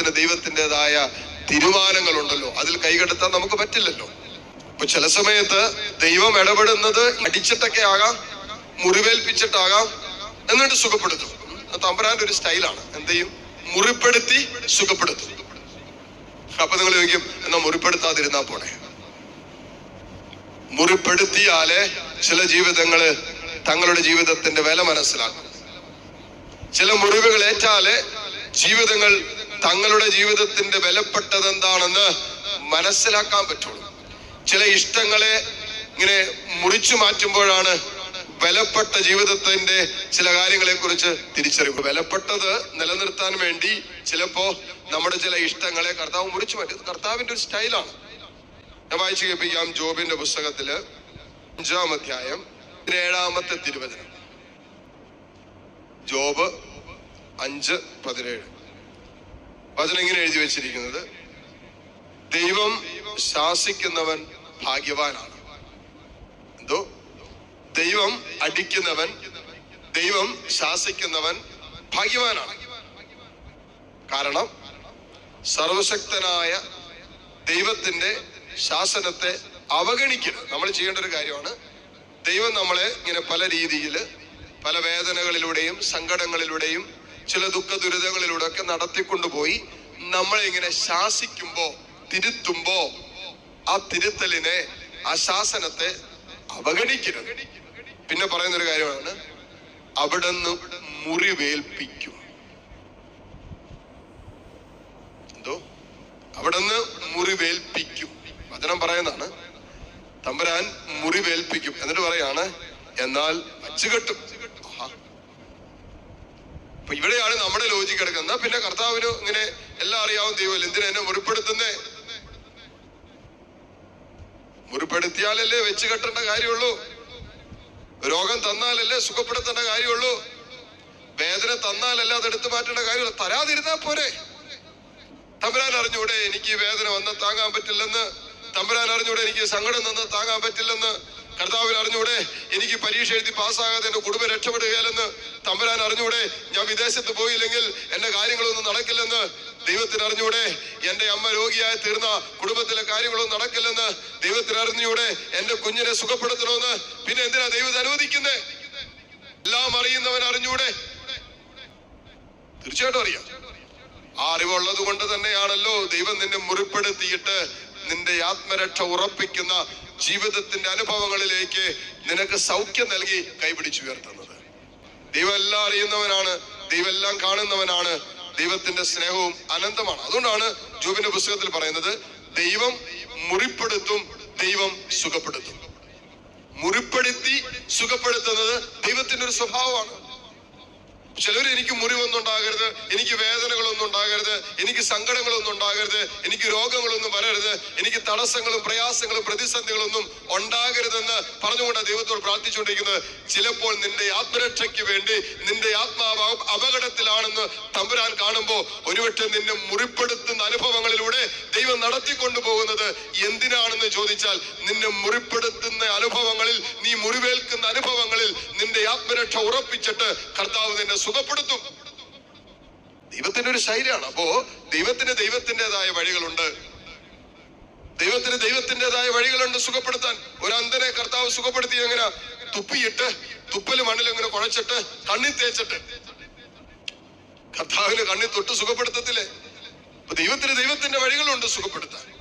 ദൈവത്തിന് ദൈവത്തിന്റെതായ തീരുമാനങ്ങളുണ്ടല്ലോ. അതിൽ കൈകെടുത്താൻ നമുക്ക് പറ്റില്ലല്ലോ. അപ്പൊ ചില സമയത്ത് ദൈവം ഇടപെടുന്നത് അടിച്ചിട്ടൊക്കെ ആകാം മുറിവേൽപ്പിച്ചിട്ടാകാം എന്നിട്ട് സുഖപ്പെടുത്തും. തമ്പുരാന്റെ ഒരു സ്റ്റൈലാണ്. എന്ത് ചെയ്യും? മുറിപ്പെടുത്തി സുഖപ്പെടുത്തും. അപ്പൊ നിങ്ങൾ ചോദിക്കും എന്നാ മുറിപ്പെടുത്താതിരുന്നാ പോണേ? മുറിപ്പെടുത്തിയാലേ ചില ജീവിതങ്ങൾ തങ്ങളുടെ ജീവിതത്തിന്റെ വില മനസ്സിലാക്കും. ചില മുറിവുകൾ ഏറ്റാലേ ജീവിതങ്ങൾ തങ്ങളുടെ ജീവിതത്തിന്റെ വിലപ്പെട്ടത് എന്താണെന്ന് മനസ്സിലാക്കാൻ പറ്റുള്ളൂ. ചില ഇഷ്ടങ്ങളെ ഇങ്ങനെ മുറിച്ചു മാറ്റുമ്പോഴാണ് വിലപ്പെട്ട ജീവിതത്തിന്റെ ചില കാര്യങ്ങളെ കുറിച്ച് തിരിച്ചറിവ് വിലപ്പെട്ടത് നിലനിർത്താൻ വേണ്ടി ചിലപ്പോ നമ്മുടെ ചില ഇഷ്ടങ്ങളെ കർത്താവ് മുറിച്ചു മാറ്റും. കർത്താവിന്റെ ഒരു സ്റ്റൈലാണ്. ഞാൻ വായിച്ചു കേൾപ്പിക്കാം ജോബിന്റെ പുസ്തകത്തിൽ അഞ്ചാം അധ്യായം ഏഴാമത്തെ തിരുവചനം. ജോബ് അഞ്ച് പതിനേഴ്. വചനം ഇങ്ങനെ എഴുതി വെച്ചിരിക്കുന്നത് ദൈവം ശാസിക്കുന്നവൻ ഭാഗ്യവാനാണ്. എന്തോ? ദൈവം അടിക്കുന്നവൻ ദൈവം ശാസിക്കുന്നവൻ ഭാഗ്യവാനാണ്. കാരണം സർവശക്തനായ ദൈവത്തിന്റെ ശാസനത്തെ അവഗണിക്കരുത് നമ്മൾ ചെയ്യേണ്ട ഒരു കാര്യമാണ് ദൈവം നമ്മളെ ഇങ്ങനെ പല രീതിയിൽ പല വേദനകളിലൂടെയും സങ്കടങ്ങളിലൂടെയും ചില ദുഃഖ ദുരിതങ്ങളിലൂടെ ഒക്കെ നടത്തിക്കൊണ്ടുപോയി നമ്മൾ ഇങ്ങനെ ശാസിക്കുമ്പോ തിരുത്തുമ്പോ ആ തിരുത്തലിനെ ആ ശാസനത്തെ അവഗണിക്കരുത്. പിന്നെ പറയുന്ന ഒരു കാര്യമാണ് അവിടുന്ന് മുറിവേൽപ്പിക്കും. എന്തോ? അവിടുന്ന് മുറിവേൽപ്പിക്കും. വചനം പറയുന്നതാണ് തമ്പുരാൻ മുറിവേൽപ്പിക്കും. എന്നിട്ട് പറയാണ് എന്നാൽ അച്ചുകെട്ടും. അപ്പൊ ഇവിടെയാണ് നമ്മുടെ ലോജിക് എടുക്കുന്നത് പിന്നെ കർത്താവിന് ഇങ്ങനെ എല്ലാം അറിയാവുന്ന ദൈവം എന്തിനാ എന്നെ മുറിപ്പെടുത്തുന്നേ? മുറിപ്പെടുത്തിയാലല്ലേ വെച്ച് കെട്ടേണ്ട കാര്യമുള്ളൂ. രോഗം തന്നാലല്ലേ സുഖപ്പെടുത്തേണ്ട കാര്യമുള്ളൂ. വേദന തന്നാലല്ലേ അത് എടുത്തു മാറ്റേണ്ട കാര്യമുള്ളൂ. തരാതിരുന്നാ പോരെ. തമ്പുരാൻ അറിഞ്ഞൂടെ എനിക്ക് വേദന വന്ന് താങ്ങാൻ പറ്റില്ലെന്ന്. തമ്പുരാൻ അറിഞ്ഞൂടെ എനിക്ക് സങ്കടം നിന്ന് താങ്ങാൻ പറ്റില്ലെന്ന്. കർത്താവിന് അറിഞ്ഞൂടെ എനിക്ക് പരീക്ഷ എഴുതി പാസ്സാകാതെ എന്റെ കുടുംബം രക്ഷപ്പെടുകയില്ലെന്ന് തമ്പുരാൻ അറിഞ്ഞൂടെ ഞാൻ വിദേശത്ത് പോയില്ലെങ്കിൽ എന്റെ കാര്യങ്ങളൊന്നും നടക്കില്ലെന്ന് ദൈവത്തിന് അറിഞ്ഞൂടെ എന്റെ അമ്മ രോഗിയായി തീർന്ന കുടുംബത്തിലെ കാര്യങ്ങളൊന്നും നടക്കില്ലെന്ന് ദൈവത്തിന് അറിഞ്ഞൂടെ എന്റെ കുഞ്ഞിനെ സുഖപ്പെടുത്തണമെന്ന് പിന്നെ എന്തിനാ ദൈവത്തെ അനുവദിക്കുന്നേ? എല്ലാം അറിയുന്നവൻ അറിഞ്ഞൂടെ? തീർച്ചയായിട്ടും അറിയാം. ആ അറിവുള്ളത് കൊണ്ട് തന്നെയാണല്ലോ ദൈവം നിന്നെ മുറിപ്പെടുത്തിയിട്ട് നിന്റെ ആത്മരക്ഷ ഉറപ്പിക്കുന്ന ജീവിതത്തിന്റെ അനുഭവങ്ങളിലേക്ക് നിനക്ക് സൗഖ്യം നൽകി കൈപിടിച്ചുയർത്തുന്നത് ദൈവം എല്ലാം അറിയുന്നവനാണ് ദൈവം എല്ലാം കാണുന്നവനാണ് ദൈവത്തിന്റെ സ്നേഹവും അനന്തമാണ്. അതുകൊണ്ടാണ് ജോബിന്റെ പുസ്തകത്തിൽ പറയുന്നത് ദൈവം മുറിപ്പെടുത്തും ദൈവം സുഖപ്പെടുത്തും. മുറിപ്പെടുത്തി സുഖപ്പെടുത്തുന്നത് ദൈവത്തിന്റെ ഒരു സ്വഭാവമാണ്. ചിലർ എനിക്ക് മുറിവൊന്നും വേദനകളൊന്നും ഉണ്ടാകരുത്. എനിക്ക് സങ്കടങ്ങളൊന്നും ഉണ്ടാകരുത്. എനിക്ക് രോഗങ്ങളൊന്നും വരരുത്. എനിക്ക് തടസ്സങ്ങളും പ്രയാസങ്ങളും പ്രതിസന്ധികളൊന്നും ഉണ്ടാകരുതെന്ന് പറഞ്ഞുകൊണ്ട് ദൈവത്തോട് പ്രാർത്ഥിച്ചുകൊണ്ടിരിക്കുന്നത് ചിലപ്പോൾ നിന്റെ ആത്മരക്ഷയ്ക്ക് വേണ്ടി നിന്റെ ആത്മാവ് അപകടത്തിലാണെന്ന് തമ്പുരാൻ കാണുമ്പോൾ ഒരുപക്ഷെ നിന്നെ മുറിപ്പെടുത്തുന്ന അനുഭവങ്ങളിലൂടെ ദൈവം നടത്തിക്കൊണ്ടു പോകുന്നത് എന്തിനാണെന്ന് ചോദിച്ചാൽ നിന്നെ മുറിപ്പെടുത്തുന്ന അനുഭവങ്ങളിൽ നീ മുറിവേൽക്കുന്ന അനുഭവങ്ങളിൽ നിന്റെ ആത്മരക്ഷ ഉറപ്പിച്ചിട്ട് കർത്താവ് നിന്നെ സുഖപ്പെടുത്തും. ദൈവത്തിന്റെ ഒരു ശൈലിയാണ്. അപ്പോ ദൈവത്തിന് ദൈവത്തിന്റെതായ വഴികളുണ്ട്. ദൈവത്തിന് ദൈവത്തിന്റെതായ വഴികളുണ്ട് സുഖപ്പെടുത്താൻ. ഒരു അന്ധനെ കർത്താവ് സുഖപ്പെടുത്തി എങ്ങനെ തുപ്പിയിട്ട് തുപ്പൽ മണ്ണിൽ ഇങ്ങനെ കുഴച്ചിട്ട് കണ്ണി തേച്ചിട്ട്. കർത്താവിന് കണ്ണി തൊട്ട് സുഖപ്പെടുത്തത്തില്ലേ? അപ്പൊ ദൈവത്തിന് ദൈവത്തിന്റെ വഴികളുണ്ട് സുഖപ്പെടുത്താൻ.